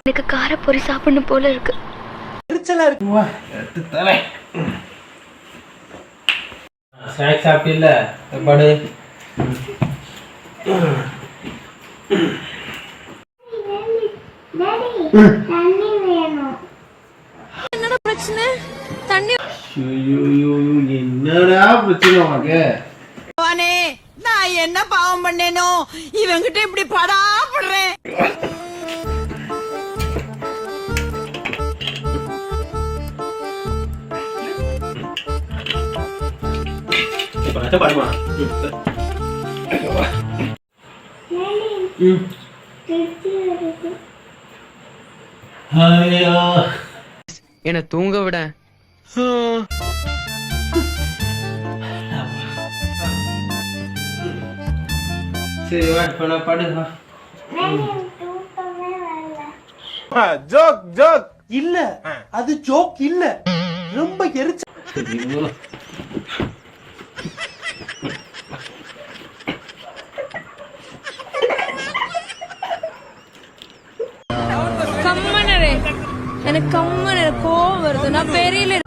எனக்கு காரப்பொரி சாப்பிடணும் போல இருக்கு. எரிச்சலா இருக்கு. தரேன். ஸ்நாக்ஸ் சாப்பிட்டில்ல? படு டேடி தண்ணி ஐயோ. என்னடா பிரச்சனை உனக்கு? பகவானே நான் என்ன பாவம் பண்ணேனோ இவங்கிட்ட இப்படி படாப்படுறேன். என்ன தூங்க விட? சரி வா இப்ப நான் படு வா. Joke joke. இல்ல அது ஜோக் இல்ல. ரொம்ப கம்மனரே எனக்கு கம்மன கோவம் வருது. நான் பெரியல